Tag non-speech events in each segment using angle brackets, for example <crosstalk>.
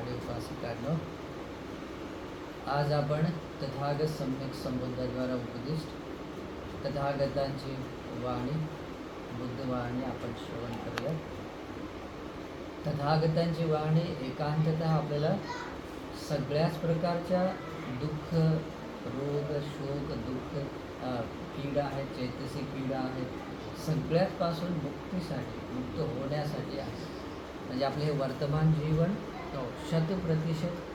आणि काढणं आज आपण तथागत सम्यक संबंधाद्वारा उपदिष्ट तथागतांची वाणी बुद्धवाणी आपण श्रवण करूया. तथागतांची वाणी एकांततः आपल्याला सगळ्याच प्रकारच्या दुःख रोग शोक दुःख पीडा आहेत चैतसिक पीडा आहेत सगळ्याचपासून मुक्तीसाठी मुक्त होण्यासाठी आहे. म्हणजे आपले हे वर्तमान जीवन शतप्रतिशत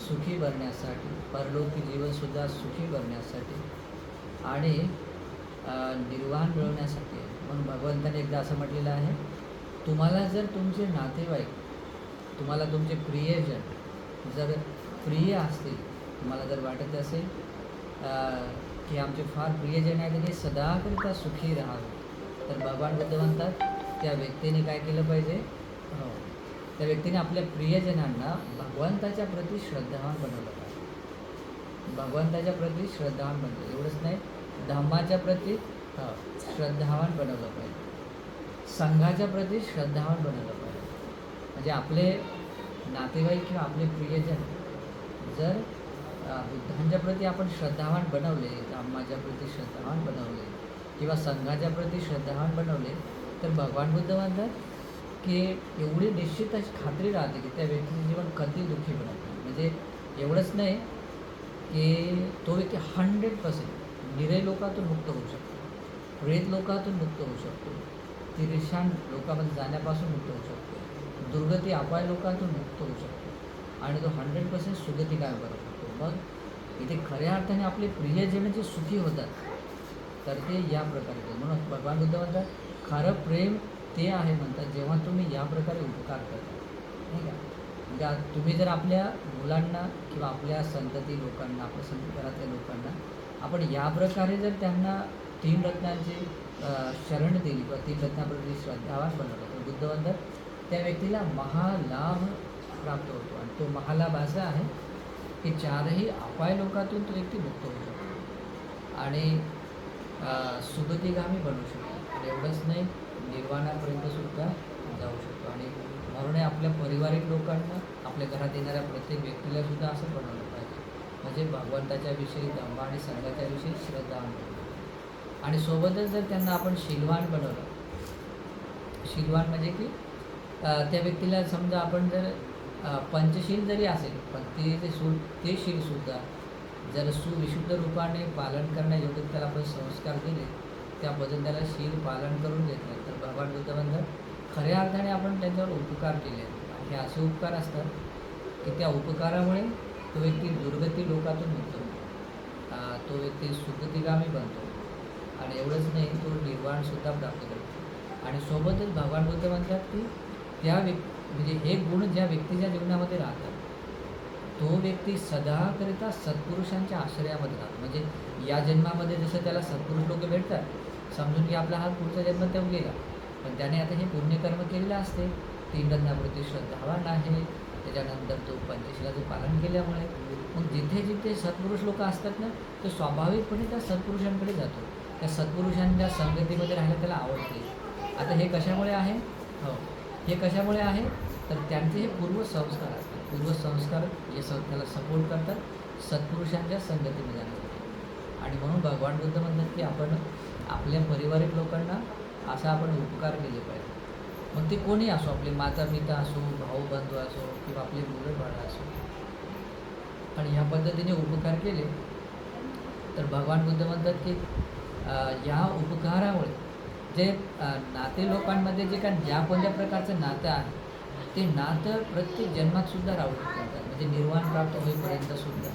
सुखी बनण्यासाठी परलोकी जीवनसुद्धा सुखी बनण्यासाठी आणि निर्वाण मिळवण्यासाठी. म्हणून भगवंताने एकदा असं म्हटलेलं आहे तुम्हाला जर तुमचे नातेवाईक तुम्हाला तुमचे प्रियजन जर प्रिय असतील तुम्हाला जर वाटत असेल की आमचे फार प्रियजन आहेत ते हे सदाकरिता सुखी राहावे तर भगवान बुद्ध म्हणतात त्या व्यक्तीने काय केलं पाहिजे? हो. त्या व्यक्तीने आपल्या प्रियजनांना भगवंताच्या प्रती श्रद्धावान बनवलं पाहिजे. भगवंताच्या प्रती श्रद्धावान बनवलं. एवढंच नाही धम्माच्या प्रती श्रद्धावान बनवलं पाहिजे. संघाच्या प्रती श्रद्धावान बनवलं पाहिजे. म्हणजे आपले नातेवाईक किंवा आपले प्रियजन जर बुद्धांच्या प्रती आपण श्रद्धावान बनवले धम्माच्या प्रती श्रद्धावान बनवले किंवा संघाच्या प्रती श्रद्धावान बनवले तर भगवान बुद्ध म्हणतात की एवढी निश्चित अशी खात्री राहते की त्या व्यक्तीचं जीवन कधी दुःखी बनत नाही. म्हणजे एवढंच नाही की तो व्यक्ती हंड्रेड पर्सेंट निरे लोकातून मुक्त होऊ शकतो प्रेत लोकातून मुक्त होऊ शकतो तिरिशान लोकामध्ये जाण्यापासून मुक्त होऊ शकतो दुर्गती अपाय लोकातून मुक्त होऊ शकतो आणि तो हंड्रेड पर्सेंट सुगती काय करू शकतो. मग इथे खऱ्या अर्थाने आपले प्रियजन जे सुखी होतात. तर ते या प्रकारे म्हणून भगवान बुद्ध म्हणतात खरं प्रेम ते आहे म्हणतात जेव्हा तुम्ही या प्रकारे उपकार करता. नाही का? म्हणजे तुम्ही जर आपल्या मुलांना किंवा आपल्या संतती लोकांना आपल्या संतघरातल्या लोकांना आपण या प्रकारे जर त्यांना तीन रत्नांची शरण दिली किंवा तीन रत्नाप्रती श्रद्धावान बनवलं तर बुद्ध त्या व्यक्तीला महालाभ प्राप्त होतो. आणि तो महालाभ असा आहे की चारही अपाय लोकातून तो व्यक्ती मुक्त होऊ शकतो. आणि सुगतीगामी बनू शकतो. आणि एवढंच नाही निर्वाणापर्यंत सुद्धा जाऊ शकतो. आणि म्हणून आपल्या पारिवारिक लोकांना आपल्या घरात येणाऱ्या प्रत्येक व्यक्तीला सुद्धा असं बनवलं पाहिजे. म्हणजे भगवंताच्या विषयी दंबा आणि संघाच्या विषयी श्रद्धा आणतो आणि सोबतच जर त्यांना आपण शिलवान बनवलं शिलवान म्हणजे की त्या व्यक्तीला समजा आपण जर पंचशील जरी असेल पण ते जे सु ते शीलसुद्धा जर सुविशुद्ध रूपाने पालन करण्यायोग्य त्याला आपण संस्कार दिले त्याबद्दल त्याला शील पालन करून घेतलं. तर भगवान बुद्ध म्हणतात खऱ्या अर्थाने आपण त्यांच्यावर उपकार केले. हे असे उपकार असतात की त्या उपकारामुळे तो व्यक्ती दुर्गती लोकातून मुक्त होतो तो व्यक्ती सुगतीगामी बनतो. आणि एवढंच नाही तो निर्वाणसुद्धा प्राप्त करतो. आणि सोबतच भगवान बुद्ध म्हणतात की त्या व्यक् म्हणजे हे गुण ज्या व्यक्तीच्या जीवनामध्ये राहतात तो व्यक्ती सदाकरिता सत्पुरुषांच्या आश्रयामध्ये राहतो. म्हणजे या जन्मामध्ये जसं त्याला सत्पुरुष लोक भेटतात समजून की आपला हा पुढचा जन्म तो गेला. पण त्याने आता हे पुण्यकर्म केलेलं असते. तीन रत्नाप्रती श्रद्धावान आहे. त्याच्यानंतर तो पंचशिलाचं पालन केल्यामुळे मग जिथे जिथे सत्पुरुष लोक असतात ना तो स्वाभाविकपणे त्या सत्पुरुषांकडे जातो. त्या सत्पुरुषांच्या संगतीमध्ये राहायला त्याला आवडते. आता हे कशामुळे आहे? हो हे कशामुळे आहे? तर त्यांचे हे पूर्वसंस्कार असतात. पूर्वसंस्कार हे स त्याला सपोर्ट करतात. सत्पुरुषांच्या संगतीमध्ये जाण्यासाठी. आणि म्हणून भगवान बुद्ध म्हणतात की आपण आपल्या पारिवारिक लोकांना असा आपण उपकार केले पाहिजे. मग ते कोणी असो आपले माता पिता असो भाऊ बंधू असो किंवा आपले मुलं बाळं असो. आणि ह्या पद्धतीने उपकार केले. तर भगवान बुद्ध म्हणतात की अ, या उपकारामुळे जे नाते लोकांमध्ये जे काय ज्या कोणत्या प्रकारचं नातं आहे ते नातं प्रत्येक जन्मात सुद्धा राहू शकतात. म्हणजे निर्वाण प्राप्त होईपर्यंत सुद्धा.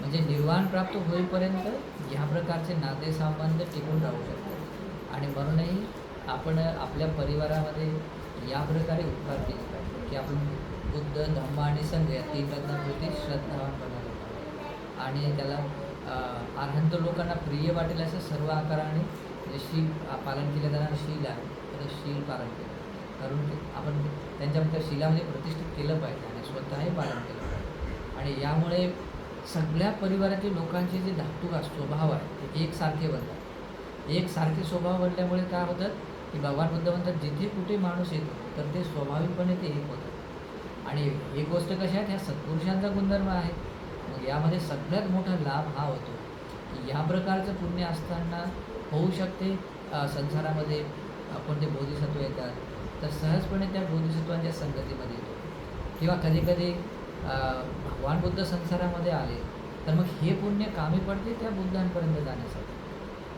म्हणजे निर्वाण प्राप्त होईपर्यंत ह्या प्रकारचे नातेसंबंध टिकून राहू शकतात आणि म्हणूनही आपण आपल्या परिवारामध्ये या प्रकारे उपकार केले पाहिजे. की आपण बुद्ध धम्म आणि संघ या तीन रत्नांप्रती श्रद्धावान बनवलं पाहिजे. आणि त्याला आनंद अर्हंत लोकांना प्रिय वाटेल असं सर्व आकाराने जे शील पालन केलं जाणारं शील आहे तर शील पालन केलं कारण आपण त्यांच्या शिलामध्ये प्रतिष्ठित केलं पाहिजे आणि स्वतःही पालन केलं पाहिजे. आणि यामुळे सगळ्या परिवारातील लोकांचे जे धाकटूक असतो स्वभाव आहे ते एकसारखे बनतात. एकसारखे स्वभाव बनल्यामुळे काय होतात की भगवान बुद्ध म्हणतात जिथे कुठे माणूस येतो तर ते स्वाभाविकपणे ते एक होतात. आणि एक गोष्ट कशा आहेत ह्या सत्पुरुषांचा गुणधर्म आहे. मग यामध्ये सगळ्यात मोठा लाभ हा होतो की या प्रकारचं पुण्य असताना होऊ शकते संसारामध्ये आपण ते बोधिसत्व येतात तर सहजपणे त्या बोधिसत्वांच्या संगतीमध्ये येतो. किंवा कधीकधी भगवान बुद्ध संसारामध्ये आले तर मग हे पुण्य कामी पडते त्या बुद्धांपर्यंत जाण्यासाठी.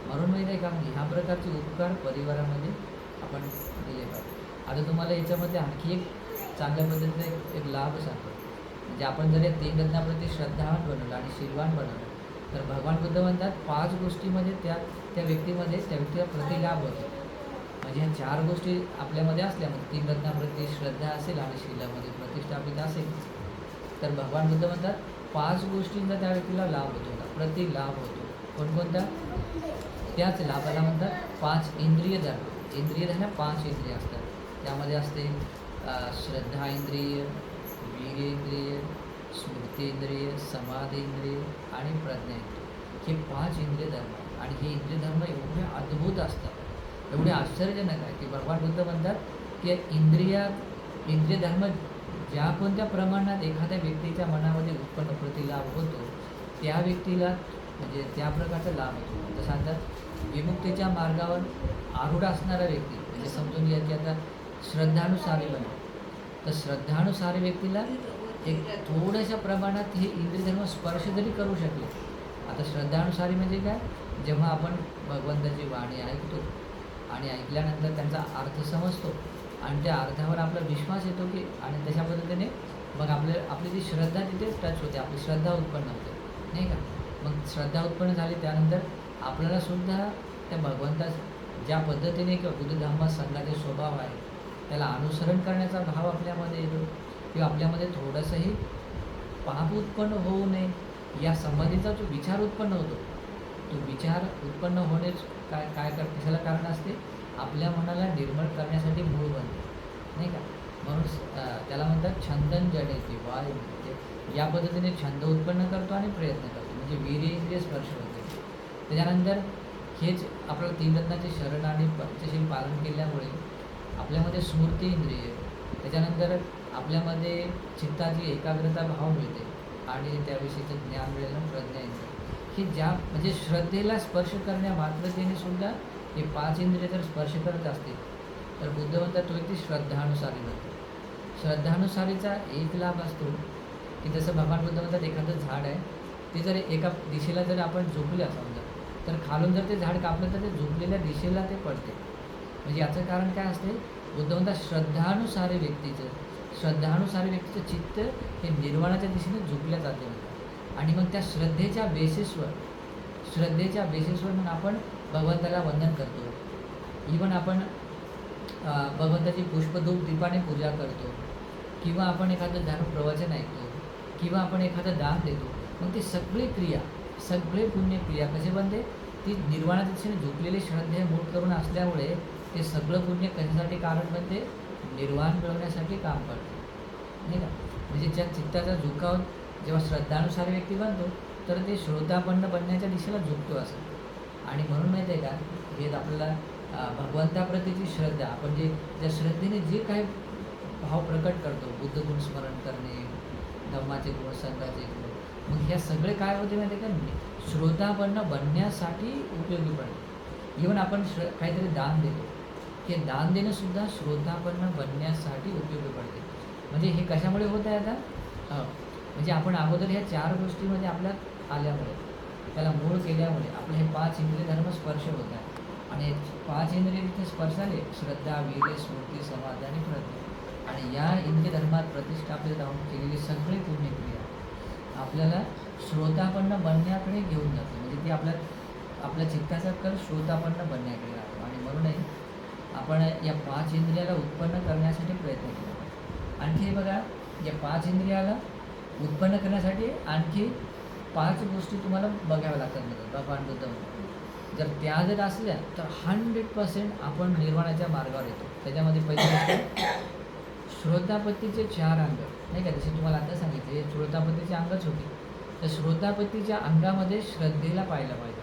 म्हणून माहिती आहे का ह्या प्रकारचे उपकार परिवारामध्ये आपण दिले पाहिजे. आता तुम्हाला याच्यामध्ये आणखी एक चांगल्या पद्धतीचा एक लाभ सांगतो. म्हणजे आपण जर या तीन रत्नाप्रती श्रद्धावान बनवलं आणि शीलवान बनवलं तर भगवान बुद्ध म्हणतात पाच गोष्टीमध्ये त्या त्या व्यक्तीमध्ये त्या व्यक्तीला प्रतिलाभ होतो. म्हणजे ह्या चार गोष्टी आपल्यामध्ये असल्या म्हणजे तीन रत्नाप्रती श्रद्धा असेल आणि शिलामध्ये प्रतिष्ठापित असेल तर भगवान बुद्ध म्हणतात पाच गोष्टींचा त्या व्यक्तीला लाभ होतो प्रति लाभ होतो. कोणकोणत्या त्याच लाभाला म्हणतात पाच इंद्रिय धर्म. इंद्रिय धर्म पाच इंद्रिय असतात. त्यामध्ये असते श्रद्धा इंद्रिय वीर्य इंद्रिय स्मृती इंद्रिय समाधी इंद्रिय आणि प्रज्ञा इंद्रिय. हे पाच इंद्रिय धर्म आणि हे इंद्रिय धर्म एवढे अद्भुत असतात. एवढे आश्चर्यजनक आहे की भगवान बुद्ध म्हणतात की इंद्रियात इंद्रिय धर्म ज्या कोणत्या प्रमाणात एखाद्या व्यक्तीच्या मनामध्ये उत्पन्न प्रतिलाभ होतो त्या व्यक्तीला म्हणजे त्या प्रकारचा लाभ होतो. जसं सांगतात विमुक्तीच्या मार्गावर आरूढ असणारा व्यक्ती म्हणजे समजून घ्या की आता श्रद्धानुसारी बने तर श्रद्धानुसारी व्यक्तीला एक थोड्याशा प्रमाणात हे इंद्रिय धर्म स्पर्श जरी करू शकले आता श्रद्धानुसारी म्हणजे काय? जेव्हा आपण भगवंताची वाणी ऐकतो आणि ऐकल्यानंतर त्यांचा अर्थ समजतो आणि त्या अर्ध्यावर आपला विश्वास येतो की आणि त्याच्या पद्धतीने मग आपले आपली जी श्रद्धा तिथेच टच होते आपली श्रद्धा उत्पन्न होते. नाही का? मग श्रद्धा उत्पन्न झाली त्यानंतर आपल्याला सुद्धा त्या भगवंता ज्या पद्धतीने किंवा बुद्धधर्म संघाचे स्वभाव आहे त्याला अनुसरण करण्याचा भाव आपल्यामध्ये येतो. किंवा आपल्यामध्ये थोडंसंही पाप उत्पन्न होऊ नये या संबंधीचा जो विचार उत्पन्न होतो तो विचार उत्पन्न होणेच काय काय कर कशाला कारण असते? आपल्या मनाला निर्मळ करण्यासाठी मूळ बनते नाही का? म्हणून त्याला म्हणतात छंदन जडेचे वाय म्हणजे या पद्धतीने छंद उत्पन्न करतो आणि प्रयत्न करतो. म्हणजे वीर्य इंद्रिय स्पर्श होते. त्याच्यानंतर हेच आपलं तीन रत्नाचे शरण आणि पंचशील पालन केल्यामुळे आपल्यामध्ये स्मृती इंद्रिय त्याच्यानंतर आपल्यामध्ये चित्ताची एकाग्रता भाव मिळते आणि त्याविषयीचं ज्ञान मिळेल प्रज्ञा इंद्रिय. की ज्या म्हणजे श्रद्धेला स्पर्श करण्या मात्रतेने सुद्धा हे पाच इंद्रिय जर स्पर्श करत असतील. तर बुद्धिमत्ता तो व्यक्ती श्रद्धानुसारी बनतो श्रद्धानुसारीचा एक लाभ असतो की जसं भगवान बुद्ध म्हणतात एखादं झाड आहे ते जर एका दिशेला जर आपण झोपलं समजा तर खालून जर ते झाड कापलं तर ते झोपलेल्या दिशेला ते पडते. म्हणजे याचं कारण काय असते? बुद्ध म्हणतात श्रद्धानुसारी व्यक्तीचं श्रद्धानुसारी व्यक्तीचं चित्त हे निर्वाणाच्या दिशेने झोपले जाते आणि मग त्या श्रद्धेच्या बेसिसवर श्रद्धेच्या बेसिसवर मग आपण भगवंताला वंदन करतो. इवन आपण भगवंताची पुष्पधूप दीपाने पूजा करतो. किंवा आपण एखादं धर्म प्रवचन ऐकतो. किंवा आपण एखादं दान देतो. मग ते सगळी क्रिया सगळे पुण्य क्रिया कसे बनते? ती निर्वाणाच्या दिशेने झुकलेली श्रद्धे मूळ करून असल्यामुळे ते सगळं पुण्य कशासाठी कारण बनते? निर्वाण मिळवण्यासाठी काम करते. नाही का? म्हणजे ज्या चित्ताचा झुकाव जेव्हा श्रद्धानुसार व्यक्ती बनतो तर ते श्रोतापन्न बनण्याच्या दिशेला झुकतो असं. आणि म्हणून माहिती आहे का हे आपल्याला भगवंताप्रतीची श्रद्धा आपण जे ज्या श्रद्धेने जे काही भाव प्रकट करतो बुद्ध गुण स्मरण करणे धम्माचे गुण संघाचे गुण मग ह्या सगळे काय होते माहिती आहे का? श्रोतापन्न बनण्यासाठी उपयोगी पडते इवन आपण श्र काहीतरी दान देतो हे दान देणंसुद्धा श्रोतापन्न बनण्यासाठी उपयोगी पडते. म्हणजे हे कशामुळे होत आहे आता? म्हणजे आपण अगोदर ह्या चार गोष्टीमध्ये आपल्या आल्यामुळे. त्याला मूळ केल्यामुळे आपले हे पाच इंद्रिय धर्म स्पर्श होत आहे आणि हे पाच इंद्रिय तिथे स्पर्श आले श्रद्धा वीर्य स्मृती समाधी आणि प्रज्ञा. आणि या इंद्रिय धर्मात प्रतिष्ठापित राहून केलेली सगळी पुण्यक्रिया आपल्याला श्रोतापन्न बनण्याकडे घेऊन जाते. म्हणजे ती आपल्या आपल्या चित्ताचा कल श्रोतापन्न बनण्याकडे राहतो आणि म्हणूनही आपण या पाच इंद्रियाला उत्पन्न करण्यासाठी प्रयत्न केला आणखी हे बघा या पाच इंद्रियाला उत्पन्न करण्यासाठी आणखी पाच गोष्टी तुम्हाला बघाव्या लागतात म्हणजे जर त्या जर असल्या तर हंड्रेड पर्सेंट आपण निर्माणाच्या मार्गावर येतो. त्याच्यामध्ये पहिली गोष्ट श्रोतापत्तीचे चार अंग. नाही का? जसे तुम्हाला आता सांगितले श्रोतापत्तीचे अंगच होते. तर श्रोतापत्तीच्या अंगामध्ये श्रद्धेला पाहायला पाहिजे.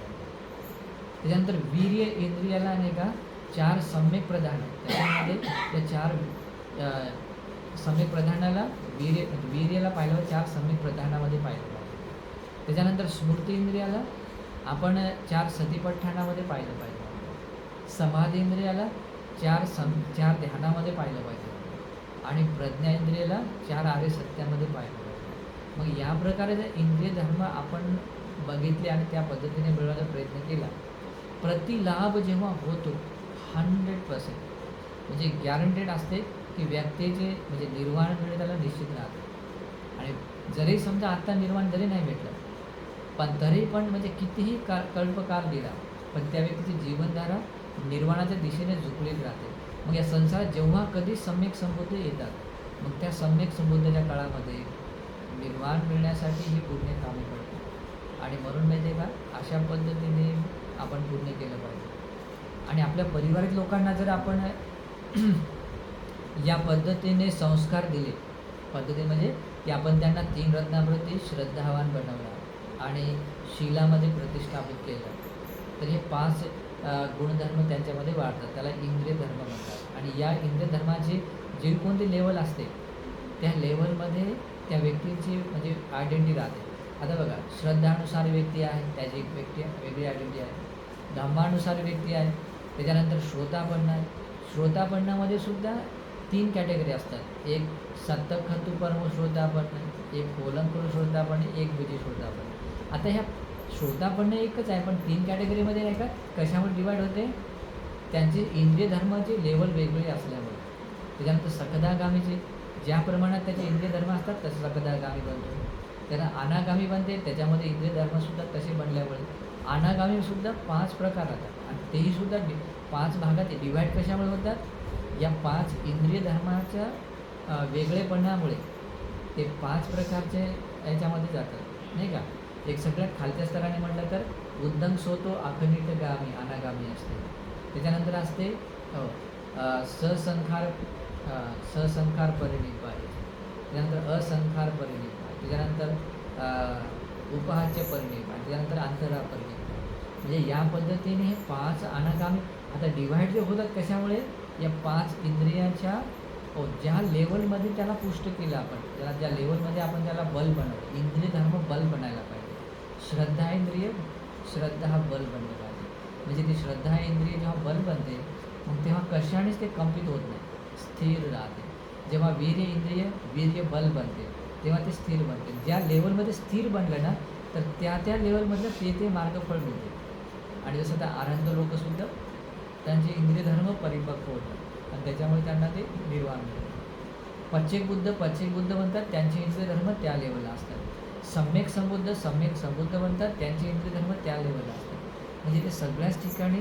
त्याच्यानंतर वीर्य इंद्रियाला नाही का चार सम्यक प्रधान. त्याच्यामध्ये त्या चार सम्यक प्रधानाला वीर्य वीर्याला पाहिलं चार सम्यक प्रधानामध्ये पाहिलं. त्याच्यानंतर स्मृती इंद्रियाला आपण चार सतीपठ्ठाणामध्ये पाहिलं पाहिजे. समाधी इंद्रियाला चार सम चार ध्यानामध्ये पाहिलं पाहिजे. आणि प्रज्ञा इंद्रियाला चार आर्य सत्यामध्ये पाहिलं पाहिजे. मग या प्रकारे जर इंद्रिय धर्म आपण बघितले आणि त्या पद्धतीने मिळवायचा प्रयत्न केला प्रतिलाभ जेव्हा होतो हंड्रेड पर्सेंट म्हणजे गॅरंटेड असते की व्यक्तीचे म्हणजे निर्वाण मिळेल त्याला निश्चित राहते. आणि जरी समजा आत्ता निर्वाण जरी नाही भेटलं पण तरी पण म्हणजे कितीही का कल्पकाल दिला पण त्या व्यक्तीची जीवनधारा निर्वाणाच्या दिशेने झुकलेली राहते. मग या संसारात जेव्हा कधी सम्यक संबुद्ध येतात मग त्या सम्यक संबुद्धच्या काळामध्ये निर्वाण मिळण्यासाठी ही पुण्य कामे पडते. आणि म्हणून माहिती आहे का अशा पद्धतीने आपण पुण्य केलं पाहिजे. आणि आपल्या परिवारिक लोकांना जर आपण या पद्धतीने संस्कार दिले पद्धती म्हणजे की आपण त्यांना तीन रत्नाप्रती श्रद्धावान बनवलं. आणि शिलामध्ये प्रतिष्ठापित केलं. तर हे पाच गुणधर्म त्यांच्यामध्ये वाढतात. त्याला इंद्रिय धर्म म्हणतात. आणि या इंद्रिय धर्माची जी कोणती लेवल असते त्या लेवलमध्ये त्या व्यक्तीची म्हणजे आयडेंटिटी राहते. आता बघा श्रद्धानुसार व्यक्ती आहे त्याची एक व्यक्ती वेगळी आयडेंटिटी आहे. धर्मानुसार व्यक्ती आहे त्याच्यानंतर श्रोतापन्न आहे. श्रोतापन्नामध्ये सुद्धा तीन कॅटेगरी असतात. एक सत्तखतू श्रोतापन्न एक कोलंकुर श्रोतापन्न एक विधी श्रोतापन्न. आता ह्या श्रोतापन्न एकच आहे पण तीन कॅटेगरीमध्ये नाही का कशामुळे डिवाईड होते? त्यांचे इंद्रिय धर्माची लेवल वेगळी असल्यामुळे. त्याच्यानंतर सकदागामीचे ज्या प्रमाणात त्याचे इंद्रिय धर्म असतात तसे सकदागामी बनतो. त्यांना अनागामी बनते त्याच्यामध्ये इंद्रिय धर्मसुद्धा तसे बनल्यामुळे. अनागामीसुद्धा पाच प्रकार राहतात. आणि तेही सुद्धा डि पाच भागात डिवाईड कशामुळे होतात? या पाच इंद्रिय धर्माच्या वेगळेपणामुळे. ते पाच प्रकारचे याच्यामध्ये जातात. नाही का? एक सगळ्यात खालच्या स्तराने म्हटलं तर उद्दम सोतो अखंडित गामी अनागामी असते. त्याच्यानंतर असते हो, ससंखार ससंखार परिणित आहे त्याच्यानंतर असंखार परिणित आहे त्याच्यानंतर उपहाच्य परिणीप आहे त्याच्यानंतर अंतरा परिणित म्हणजे या पद्धतीने हे पाच अनागामी आता डिव्हाइड जे होतात कशामुळे? या पाच इंद्रियांच्या हो ज्या लेवलमध्ये त्याला पुष्ट केलं आपण त्याला ज्या लेवलमध्ये आपण त्याला बल बनवतो इंद्रिय धर्म बल बनायला पाहिजे. श्रद्धा इंद्रिय श्रद्धा हा बल बनलं पाहिजे. म्हणजे ती श्रद्धा इंद्रिय जेव्हा बल बनते मग तेव्हा कशानेच ते कंपित होत नाही. स्थिर राहते. जेव्हा वीर्य इंद्रिय वीर्य बल बनते तेव्हा ते स्थिर बनते. ज्या लेवलमध्ये स्थिर बनलं ना तर त्या त्या लेवलमधलं ते ते मार्गफळ मिळते. आणि जसं त्या आनंद लोकसुद्धा त्यांचे इंद्रिय धर्म परिपक्व होतात. आणि त्याच्यामुळे त्यांना ते निर्वाण मिळतं पच्चेक बुद्ध पच्चेक बुद्ध म्हणतात त्यांचे इंद्रियधर्म त्या लेवलला असतात. सम्यक संबुद्ध सम्यक संबुद्ध म्हणतात. त्यांचे इंद्रिय धर्म त्या लेवलला असतात. म्हणजे ते सगळ्याच ठिकाणी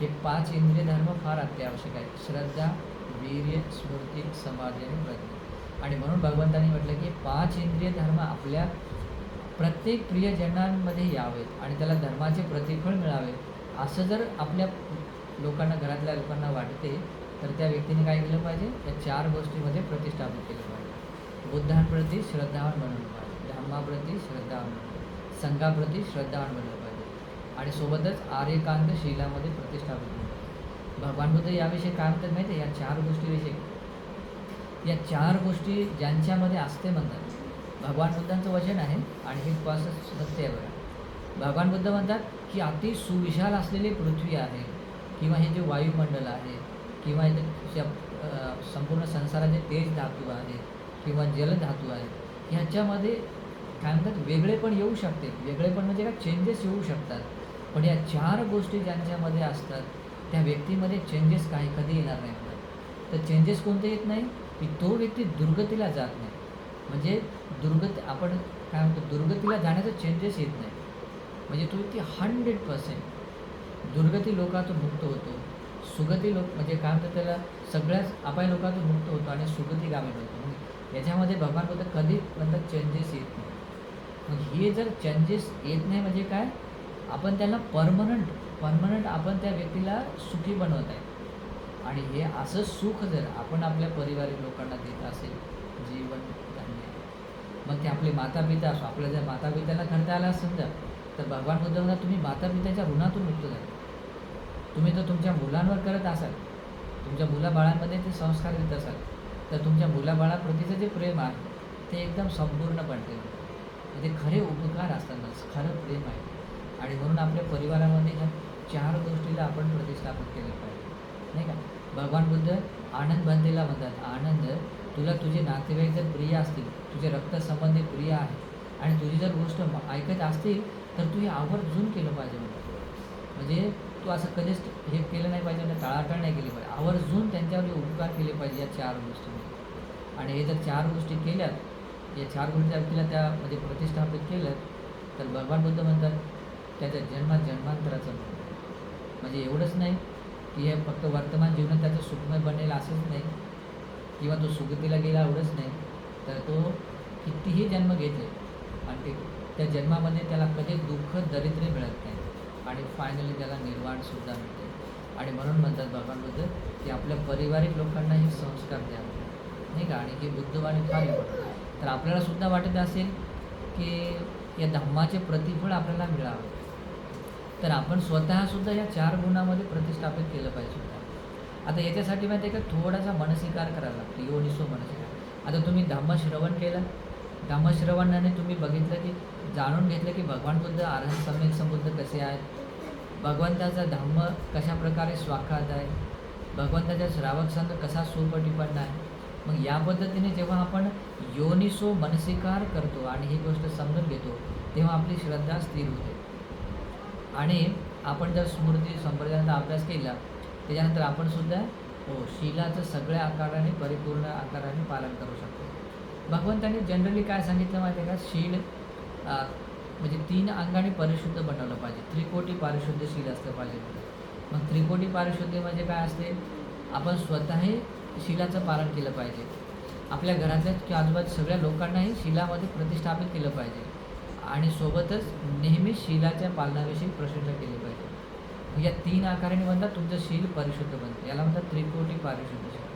हे पाच इंद्रिय धर्म फार अत्यावश्यक आहेत. श्रद्धा वीर्य स्मृती समाधी आणि प्रज्ञा. आणि म्हणून भगवंतांनी म्हटलं की पाच इंद्रिय धर्म आपल्या प्रत्येक प्रियजनांमध्ये यावेत आणि त्याला धर्माचे प्रतिफळ मिळावे. असं जर आपल्या लोकांना घरातल्या लोकांना वाटते तर त्या व्यक्तीने काय केलं पाहिजे? त्या चार गोष्टीमध्ये प्रतिष्ठापित केलं पाहिजे. बुद्धांप्रती श्रद्धावान बनवलं पाहिजे. धर्माप्रती श्रद्धा संघाप्रती श्रद्धावान आणलं पाहिजे. आणि सोबतच आर्यकांत शैलामध्ये प्रतिष्ठापित भगवान बुद्ध याविषयी काय म्हणतात माहिती आहे? या चार गोष्टीविषयी. या चार गोष्टी ज्यांच्यामध्ये असते म्हणतात. भगवान बुद्धांचं वचन आहे आणि हे पास सत्य आहे बघा. भगवान बुद्ध म्हणतात की अति सुविशाल असलेली पृथ्वी आहे किंवा हे जे वायुमंडल आहे किंवा हे संपूर्ण संसाराचे तेज धातू आहे किंवा जलधातू आहे ह्याच्यामध्ये काय म्हणतात वेगळे पण येऊ शकते. वेगळे पण म्हणजे काय? चेंजेस येऊ शकतात. पण या चार गोष्टी ज्यांच्यामध्ये असतात त्या व्यक्तीमध्ये चेंजेस काही कधी येणार नाही तर चेंजेस कोणते येत नाही? की तो व्यक्ती दुर्गतीला जात नाही. म्हणजे दुर्गती आपण काय म्हणतो? दुर्गतीला जाण्याचं चेंजेस येत नाही. म्हणजे तो व्यक्ती हंड्रेड पर्सेंट दुर्गती लोकातून मुक्त होतो. सुगती लोक म्हणजे काय म्हणतात त्याला? सगळ्याच अपाय लोकातून मुक्त होतो आणि सुगती गावी होतो मग याच्यामध्ये भगवान बोलतात कधी म्हणतात चेंजेस येत नाही. मग हे जर चेंजेस येत नाही म्हणजे काय? आपण त्याला परमनंट परमनंट आपण त्या व्यक्तीला सुखी बनवत आहे. आणि हे असं सुख जर आपण आपल्या परिवारिक लोकांना देत असेल जीवन धान्य आहे. मग ते आपले माता पिता असो आपल्या जर माता पित्याला करता आलं असेल समजा तर भगवान बुद्धांना तुम्ही माता पित्याच्या ऋणातून मुक्त झाला. तुम्ही जर तुमच्या मुलांवर करत असाल. तुमच्या मुलाबाळांमध्ये ते संस्कार देत असाल. तर तुमच्या मुलाबाळाप्रतीचं जे प्रेम आहे ते एकदम संपूर्णपणे म्हणजे खरे उपकार असतात खरं प्रेम आहे. आणि म्हणून आपल्या परिवारामध्ये ह्या चार गोष्टीला आपण प्रतिष्ठापन केलं पाहिजे. नाही का? भगवान बुद्ध आनंद बंदेला म्हणतात. आनंद तुला तुझे नातेवाईक जर प्रिय असतील तुझे रक्तसंबंधी प्रिय आहे आणि तुझी जर गोष्ट ऐकत असतील तर तू हे आवर्जून केलं पाहिजे म्हणतात. म्हणजे तू असं कधीच हे केलं नाही पाहिजे म्हणजे टाळाटाळ नाही केली पाहिजे. आवर्जून त्यांच्यावर उपकार केले पाहिजे या चार गोष्टी आणि हे जर चार गोष्टी केल्यात या चार गोष्टी व्यक्तीला त्यामध्ये प्रतिष्ठापित केलं तर भगवान बुद्ध म्हणतात त्याच्या जन्मात जन्मांतराचं म्हणजे एवढंच नाही की हे फक्त वर्तमान जीवनात त्याचं सुखमय बनेल असंच नाही किंवा तो सुगतीला गेला एवढंच नाही तर तो कितीही जन्म घेते आणि ते त्या जन्मामध्ये त्याला कधी दुःख दरिद्र मिळत नाही. आणि फायनली त्याला निर्वाणसुद्धा मिळते. आणि म्हणून म्हणतात भगवान बुद्ध की आपल्या पारिवारिक लोकांना हे संस्कार द्यावे नाही का? आणि हे बुद्धवाणी फार इम्पॉर्टंट तर आपल्याला सुद्धा वाटत असेल की या धम्माचे प्रतिफळ आपल्याला मिळावं. तर आपण स्वतःसुद्धा या चार गुणामध्ये प्रतिष्ठापित केलं पाहिजे स्वतः आता याच्यासाठी माहिती आहे का थोडासा मनस्वीकार करायला लागतो योनिसो मनस्वीकार. आता तुम्ही धम्मश्रवण केलं. धम्मश्रवणाने तुम्ही बघितलं की जाणून घेतलं की भगवान बुद्ध आरहत सम्यक समुद्ध कसे आहेत. भगवंताचा धम्म कशा प्रकारे स्वाखात आहे. भगवंताचा श्रावक संघ कसा सुपटिपन्न आहे मग या पद्धतीने जेव्हा आपण योनिसो मनसिकार करतो आणि ही गोष्ट समजून घेतो तेव्हा आपली श्रद्धा स्थिर होते. आणि आपण जर स्मृती संप्रदायाचा अभ्यास केला त्याच्यानंतर आपण सुद्धा हो शिलाचं सगळ्या आकाराने परिपूर्ण आकाराने पालन करू शकतो. भगवंतांनी जनरली काय सांगितलं माहिती आहे का? शील म्हणजे तीन अंगाने परिशुद्ध बनवलं पाहिजे. त्रिकोटी पारिशुद्ध शील असलं पाहिजे. मग त्रिकोटी पारिशुद्ध म्हणजे काय असते? आपण स्वतःही शिलाचं पालन केलं पाहिजे. आपल्या घरातल्या किंवा आजूबाजू सगळ्या लोकांनाही शिलामध्ये प्रतिष्ठापित केलं पाहिजे. आणि सोबतच नेहमी शिलाच्या पालनाविषयी प्रसिद्ध केली पाहिजे. या तीन आकाराने म्हणतात तुमचं शील परिशुद्ध बनतं. याला म्हणतात त्रिकोटी पारिशुद्ध शील.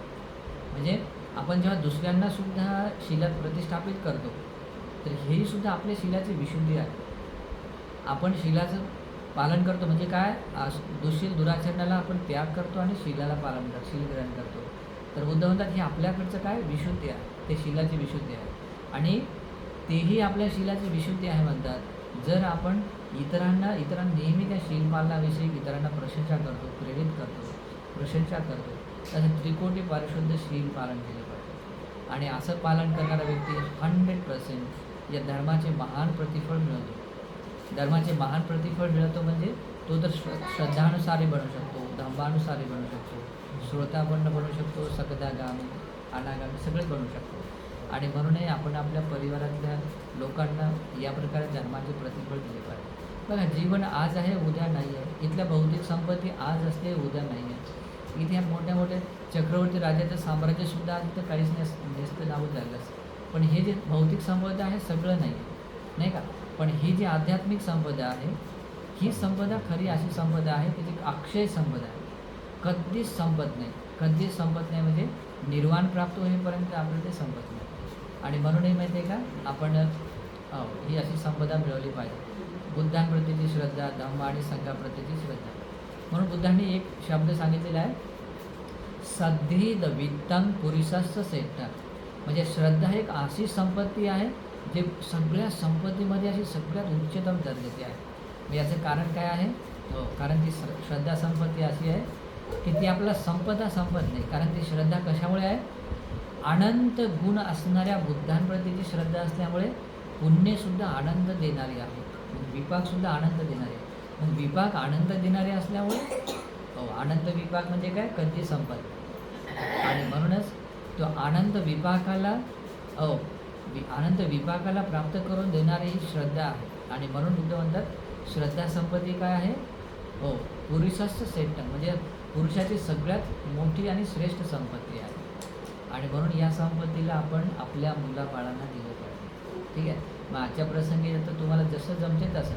म्हणजे आपण जेव्हा दुसऱ्यांना सुद्धा शिलात प्रतिष्ठापित करतो तर हेही सुद्धा आपल्या शिलाची विशुद्धी आहे. आपण शिलाचं पालन करतो म्हणजे काय? दुशील दुराचरणाला आपण त्याग करतो आणि शिलाला पालन करतो शील ग्रहण करतो. तर बुद्ध म्हणतात हे आपल्याकडचं काय? विशुद्धी आहे. ते शिलाची विशुद्धी आहे. आणि तेही आपल्या शिलाची विशुद्धी आहे म्हणतात. जर आपण इतरांना इतरां नेहमी त्या शील इतरांना प्रशंसा करतो प्रेरित करतो प्रशंसा करतो तसं त्रिकोटी पारिशुद्ध शील पालन केलं पाहिजे. आणि असं पालन करणारा व्यक्ती हंड्रेड पर्सेंट या धर्माचे महान प्रतिफळ मिळवतो. धर्माचे महान प्रतिफळ मिळवतो म्हणजे तो तर श्र श्रद्धानुसारी बनू शकतो धम्मानुसारी बनू शकतो. श्रोतापन्न बनू शकतो सकदागामी अनागामी सगळेच बनू शकतो. आणि म्हणूनही आपण आपल्या परिवारातल्या लोकांना या प्रकारे धर्माचे प्रतिफळ दिले पाहिजे. बघा जीवन आज आहे उद्या नाही आहे. इथल्या भौतिक संपत्ती आज असते उद्या नाही आहे. इथे ह्या मोठ्या मोठ्या चक्रवर्ती राजाचं साम्राज्यसुद्धा आज इथं काहीच नेस नेसतं नावं झालं असतं. पण हे जे भौतिक संपदा आहे सगळं नाही आहे. नाही का? पण ही जी आध्यात्मिक संपदा आहे ही संपदा खरी अशी संपदा आहे की जी अक्षय संपदा आहे. कधीच संपत नाही. कधीच संपत नाही म्हणजे निर्वाण प्राप्त होईपर्यंत आपल्याला ते संपत नाही. आणि म्हणूनही माहिती आहे का? आपण ही अशी संपदा मिळवली पाहिजे. बुद्धांप्रतीची श्रद्धा धम्म आणि संघाप्रतीची श्रद्धा. म्हणून बुद्धांनी एक शब्द सांगितलेला आहे. सद्धिद वित्तं पुरुषस्थ सेट्टा म्हणजे श्रद्धा एक अशी संपत्ती आहे जे सगळ्या संपत्तीमध्ये अशी सगळ्यात उच्चतम दर्जाची आहे. म्हणजे याचं कारण काय आहे? हो कारण ती श्रद्धा संपत्ती अशी आहे की ती आपला संपदा संपत नाही. कारण ती श्रद्धा कशामुळे आहे? अनंत गुण असणाऱ्या बुद्धांप्रतीची श्रद्धा असल्यामुळे पुण्यसुद्धा आनंद देणारी आहे. विपाकसुद्धा आनंद देणारी आहे. मग विपाक आनंद देणारे असल्यामुळे हो, आनंद विपाक म्हणजे काय? कधी संपत आणि म्हणूनच तो आनंद विपाकाला हो, अ आनंद विपाकाला प्राप्त करून देणारी ही श्रद्धा आहे. आणि म्हणून बुद्ध म्हणतात श्रद्धा संपत्ती काय आहे? हो पुरुषस्थ श्रेष्ठ म्हणजे पुरुषाची सगळ्यात मोठी आणि श्रेष्ठ संपत्ती आहे. आणि म्हणून या संपत्तीला आपण आपल्या मुलाबाळांना दिलं पाहिजे. ठीक आहे? मग आजच्या प्रसंगी आता तुम्हाला जसं जमते तसं.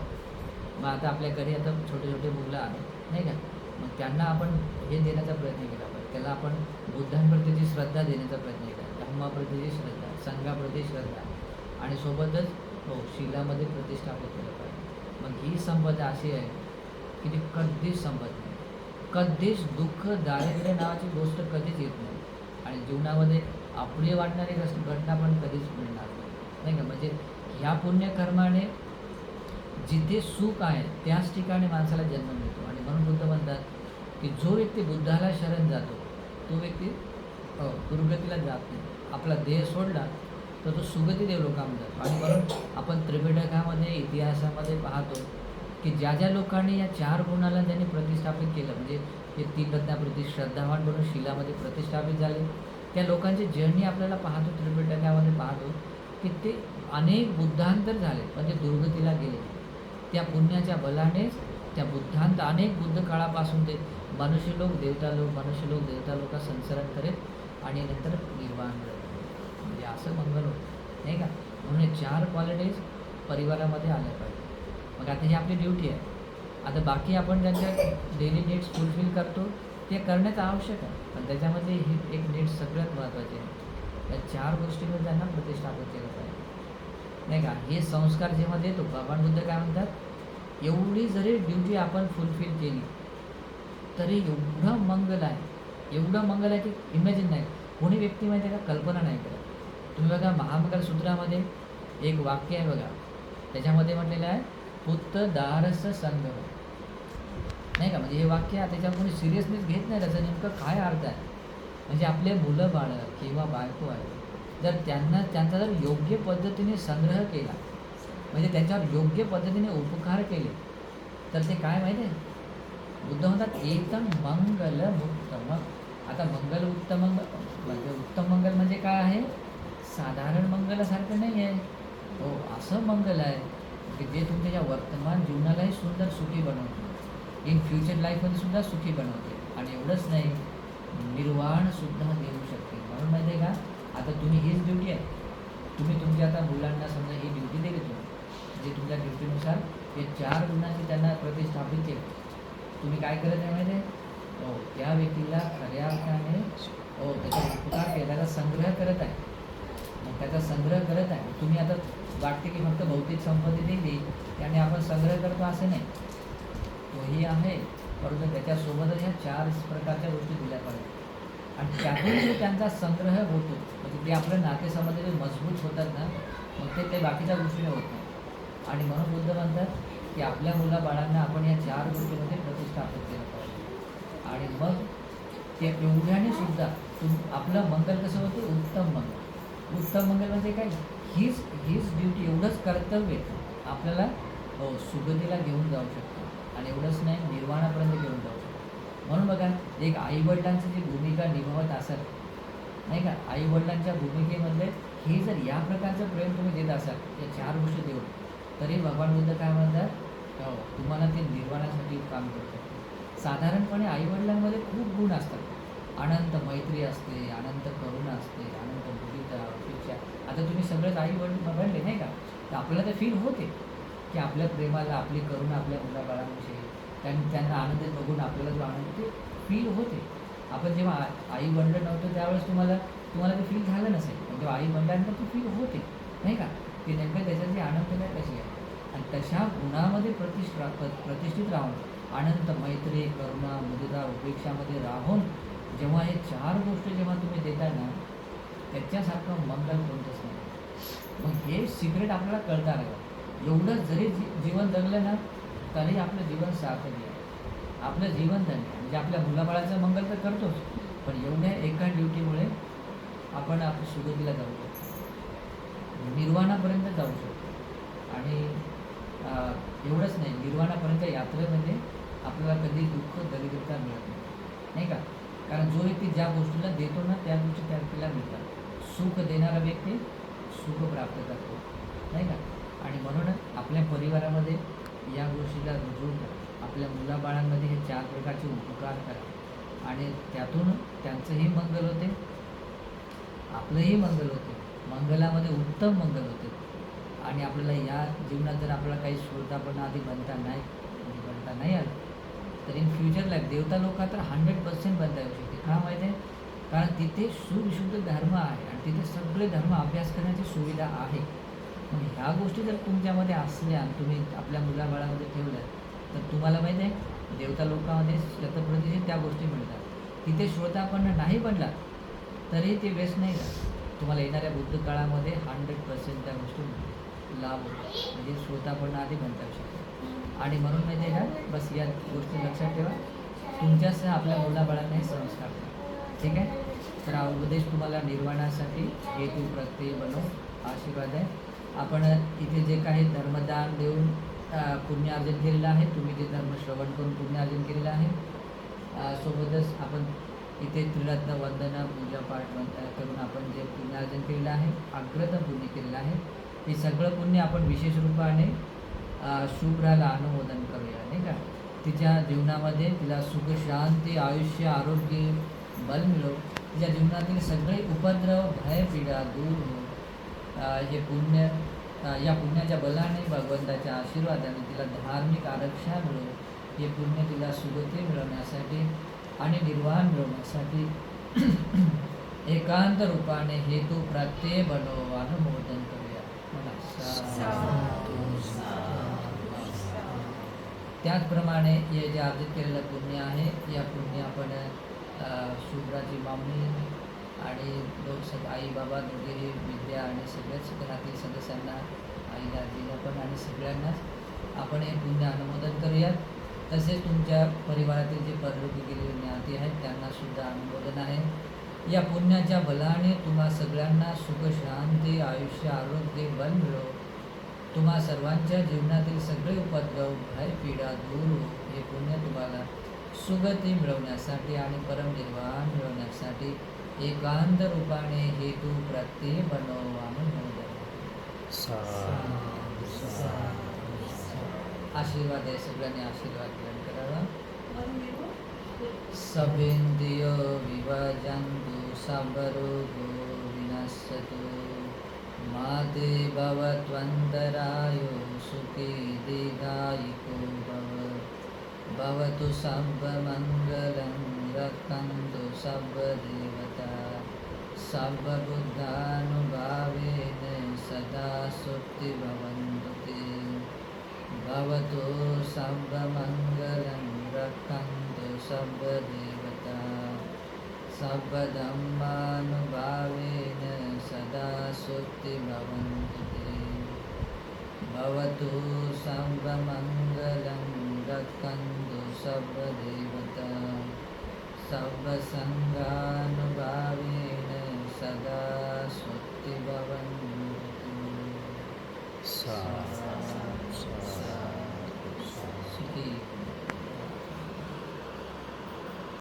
मग आता आपल्या घरी आता छोटे छोटे मुलं आहेत नाही का? मग त्यांना आपण हे देण्याचा प्रयत्न केला पाहिजे. त्याला आपण बुद्धांप्रतीची श्रद्धा देण्याचा प्रयत्न केला धम्माप्रतीची श्रद्धा संघाप्रती श्रद्धा. आणि सोबतच हो शिलामध्ये प्रतिष्ठापित केलं पाहिजे. मग ही संपदा अशी आहे की ती कधीच संपत नाही. कधीच दुःख दारिद्र्य नावाची गोष्ट कधीच येत नाही. आणि जीवनामध्ये आपली वाटणारी घटना पण कधीच मिळणार नाही. नाही का? म्हणजे ह्या पुण्यकर्माने जिथे सुख आहे त्याच ठिकाणी माणसाला जन्म मिळतो. आणि म्हणून बुद्ध म्हणतात की जो व्यक्ती बुद्धाला शरण जातो तो व्यक्ती दुर्गतीला जात नाही. आपला देह सोडला तर तो सुगती देव लोकांमध्ये जातो. आणि म्हणून आपण त्रिपिटकामध्ये इतिहासामध्ये पाहतो की ज्या ज्या लोकांनी या चार गुणाला त्यांनी प्रतिष्ठापित केलं म्हणजे हे तीन रत्नाप्रती श्रद्धावान बनून शिलामध्ये प्रतिष्ठापित झाले. त्या लोकांची जर्नी आपल्याला पाहतो त्रिपिटकामध्ये पाहतो की ते अनेक बुद्धांतर झाले म्हणजे दुर्गतीला गेले. त्या पुण्याच्या बलानेच त्या बुद्धांत अनेक बुद्ध काळापासून ते मनुष्य लोक देवता लोक मनुष्य लोक देवता लोक संसरण करेल आणि नंतर निर्वाण करेल. म्हणजे असं मंगल होतं नाही का? म्हणून चार क्वालिटीज परिवारामध्ये आल्या पाहिजे. मग आता ही आपली ड्युटी आहे. आता बाकी आपण त्यांच्या डेली नीड्स फुलफिल करतो ते करण्याचं आवश्यक आहे. पण त्याच्यामध्ये ही एक नीड सगळ्यात महत्त्वाची आहे. या चार गोष्टींवर त्यांना प्रतिष्ठापित केलं पाहिजे. नाही का? हे संस्कार जेव्हा देतो भगवान बुद्ध काय म्हणतात? एवढी जरी ड्युटी आपण फुलफिल केली तरी एवढं मंगल आहे. एवढं मंगल आहे की इमॅजिन नाही. कोणी व्यक्ती माहिती आहे का? कल्पना नाही करत. तुम्ही बघा महामंगल सूत्रामध्ये एक वाक्य आहे बघा. त्याच्यामध्ये म्हटलेलं आहे पुत्त दारस संगम नाही का? म्हणजे हे वाक्य त्याच्यावर कोणी सिरियसनेस घेत नाही त्याचा नेमकं काय अर्थ आहे? म्हणजे आपले मुलं बाळं किंवा बायको आहे जर त्यांना त्यांचा जर योग्य पद्धतीने संग्रह केला म्हणजे त्यांच्यावर योग्य पद्धतीने उपकार केले तर ते काय माहिती आहे? बुद्ध म्हणतात एकदम मंगल उत्तम आता मंगल उत्तम म्हणजे उत्तम मंगल म्हणजे काय आहे? साधारण मंगलासारखं नाही आहे. हो असं मंगल आहे. की जे तुमच्या या वर्तमान जीवनालाही सुंदर सुखी बनवते. इन फ्युचर लाईफमध्ये सुद्धा सुखी बनवते. आणि एवढंच नाही निर्वाण सुद्धा देऊ शकते. म्हणून माहिती आहे का? आता तुम्ही हीच ड्युटी आहे. तुम्ही तुमच्या आता मुलांना समजा ही ड्युटी दिली तुम्ही. जे तुमच्या ड्युटीनुसार ते चार गुणांची त्यांना प्रतिष्ठापित केले. तुम्ही काय करत आहे माहिती आहे? हो त्या व्यक्तीला खऱ्या अर्थाने हो त्याचा उपकार केला त्याचा संग्रह करत आहे. मग त्याचा संग्रह करत आहे. तुम्ही आता वाटते की फक्त भौतिक संपत्ती दिली त्याने आपण संग्रह करतो असं नाही. तोही आहे परंतु त्याच्यासोबतच ह्या चार प्रकारच्या गोष्टी दिल्या पाहिजे आणि त्यातून जो त्यांचा संग्रह होतो म्हणजे ते आपल्या नातेसंबंध जे मजबूत होतात ना मग ते ते बाकीच्या गोष्टीने होत नाही. आणि म्हणून बुद्ध म्हणतात की आपल्या मुलाबाळांना आपण या चार गोष्टीमध्ये प्रतिष्ठापित केलं पाहिजे. आणि मग ते एवढ्याने सुद्धा तुम आपलं मंगल कसं होते? उत्तम मंगल. उत्तम मंगल म्हणजे काय? हीच हीच ड्युटी एवढंच कर्तव्य आपल्याला सुगतीला घेऊन जाऊ शकतो आणि एवढंच नाही निर्वाणापर्यंत घेऊन जाऊ शकतो. म्हणून बघा एक आईवडिलांची जी भूमिका निभावत असाल नाही का? आईवडिलांच्या भूमिकेमधले हे जर या प्रकारचं प्रेम तुम्ही देत असाल या चार गोष्टी देऊन तरी भगवान बुद्ध काय म्हणतात? तुम्हाला ते निर्वाणासाठी काम करतात. साधारणपणे आईवडिलांमध्ये खूप गुण असतात. अनंत मैत्री असते अनंत करुणा असते अनंत अपेक्षा आता तुम्ही सगळंच आई वडील बनले नाही का? तर आपल्याला तर फील होते की आपल्या प्रेमाला आपली करुणा आपल्या मुलाबाळांविषयी. त्यांनी त्यांना आनंद बघून आपल्याला जो आनंद ते फील होते. आपण जेव्हा आई बनलं नव्हतं त्यावेळेस तुम्हाला तुम्हाला ते फील झालं नसेल. पण जेव्हा आई बनल्यानंतर ती फील होते नाही का? ते नेमकं त्याच्याची आनंददायक कशी आहे? आणि तशा गुणामध्ये प्रतिष्ठा प्र- प्रतिष्ठित राहून आनंद मैत्री करुणा मुदिता उपेक्षामध्ये राहून जेव्हा हे चार गोष्टी जेव्हा तुम्ही देता ना त्याच्यासारखं मंगल कोणतंच नाही. मग हे सिक्रेट आपल्याला कळणार आहे. एवढं जरी जी जीवन जगलं ना तरी आपलं जीवन सार्थक आहे. आपलं जीवन धन्य आहे. म्हणजे आपल्या मुलाबाळाचं मंगल तर करतोच. पण एवढ्या एका ड्युटीमुळे आपण आपल्या सुगतीला जाऊ शकतो. निर्वाणापर्यंत जाऊ शकतो. आणि एवढंच नाही निर्वाणापर्यंत यात्रेमध्ये आपल्याला कधी दुःख दरिद्रता मिळत नाही. नाही का? कारण जो व्यक्ती ज्या गोष्टीला देतो ना त्या गोष्टी त्या व्यक्तीला मिळतात. सुख देणारा व्यक्ती सुख प्राप्त करतो. नाही का? आणि म्हणूनच आपल्या परिवारामध्ये या गोष्टीला रुजवून आपल्या मुलाबाळांमध्ये हे चार प्रकारचे उपकार करा. आणि त्यातून त्यांचंही मंगल होते आपलंही मंगल होते. मंगलामध्ये उत्तम मंगल होते. आणि आपल्याला या जीवनात जर आपल्याला काही स्पर्धापणा आधी बनता नाही बनता नाही आलं तर इन फ्युचर लाईफ देवता लोक तर हंड्रेड पर्सेंट बनता येऊ शकते. का माहिती आहे? कारण तिथे सुविशुद्ध धर्म आहे. आणि तिथे सगळे धर्म अभ्यास करण्याची सुविधा आहे. मग ह्या गोष्टी जर तुमच्यामध्ये असल्या तुम्ही आपल्या मुलाबाळामध्ये ठेवल्या तर तुम्हाला माहिती आहे देवता लोकांमध्ये शतप्रतिशत त्या गोष्टी मिळतात. तिथे श्रोतापन्न नाही बनला तरी ते वेस्ट नाही जात तुम्हाला येणाऱ्या बुद्ध काळामध्ये हंड्रेड पर्सेंट त्या गोष्टी लाभ होतो. म्हणजे स्वतः पण आधी म्हणता येऊ शकतो आणि म्हणून माहिती आहे का बस या गोष्टी लक्षात ठेवा. तुमच्यासह आपल्या मुलाबाळांनाही संस्कार ठीक आहे? तर हा उपदेश तुम्हाला निर्वाणासाठी हेतू प्रत्यय बनव आशीर्वाद आहे. आपण इथे जे काही धर्मदान देऊन पुण्यार्जन केलेलं आहे तुम्ही जे धर्म श्रवण करून पुण्यार्जन केलेलं आहे सोबतच आपण इथे त्रिरत्न वंदना पूजापाठ वन- करून आपण जे पुण्यार्जन केलेलं आहे अग्रत पुण्य केलेलं आहे हे सगळं पुण्य आपण विशेष रूपाने शुभ्राला अनुमोदन करूया नाही का? तिच्या जीवनामध्ये तिला सुख शांती आयुष्य आरोग्य बल मिळो. तिच्या जीवनातील सगळे उपद्रव भय पीडा दूर हो. हे पुण्य या पुण्याच्या बलाने भगवंताच्या आशीर्वादाने तिला धार्मिक आरक्षा मिळो. हे पुण्य तिला सुगती मिळवण्यासाठी आणि निर्वाह मिळवण्यासाठी <clears throat> एकांत रूपाने हेतू प्रत्यय बनव. अनुमोदन करूया. म्हणा. त्याचप्रमाणे हे जे अर्जित केलेलं पुण्य आहे या पुण्य आपण शुभ्राची मामणी आणि दोन सग आई बाबा दोघेही विद्या आणि सगळ्याच घरातील सदस्यांना आईला आजीला पण आणि सगळ्यांनाच आपण हे पुण्य अनुमोदन करूया तसेच तुमच्या परिवारातील जे परलोकी गेलेले ज्ञाती आहेत त्यांना सुद्धा अनुमोदन आहे. या पुण्याच्या बलाने तुम्हा सगळ्यांना सुख शांती आयुष्य आरोग्य बल मिळो. तुम्हा सर्वांच्या जीवनातील सगळे उपद्रव भय पीडा दूर हो. हे पुण्य तुम्हाला सुगती मिळवण्यासाठी आणि परमनिर्वाण मिळवण्यासाठी एकांत रूपाने हेतू प्रत्यय बनव अनुमोदन आशीर्वाद आहे सगळ्यांनी आशीर्वाद ग्रहण करावा. सभेंद्रिय विभजन्तु सबरोगो विनश्यतु माते भवत्वन्तरायो सुखी दीर्घायिको भव। भवतु सर्वमङ्गलं रक्षन्तु सर्वदेवता। सर्वबुद्धानुभावेन सदा सुप्ति भवन्तु ते। भवतु सर्वमङ्गलं रक्षन्तु सर्वदेवता। सर्वधर्मानुभावेन सदा सुप्ति भवन्तु ते। भवतु सर्वमङ्गलं रक्षन्तु सर्वदेवता सर्वसङ्गानुभावेन सदा सुप्ति भवन्तु. सुखी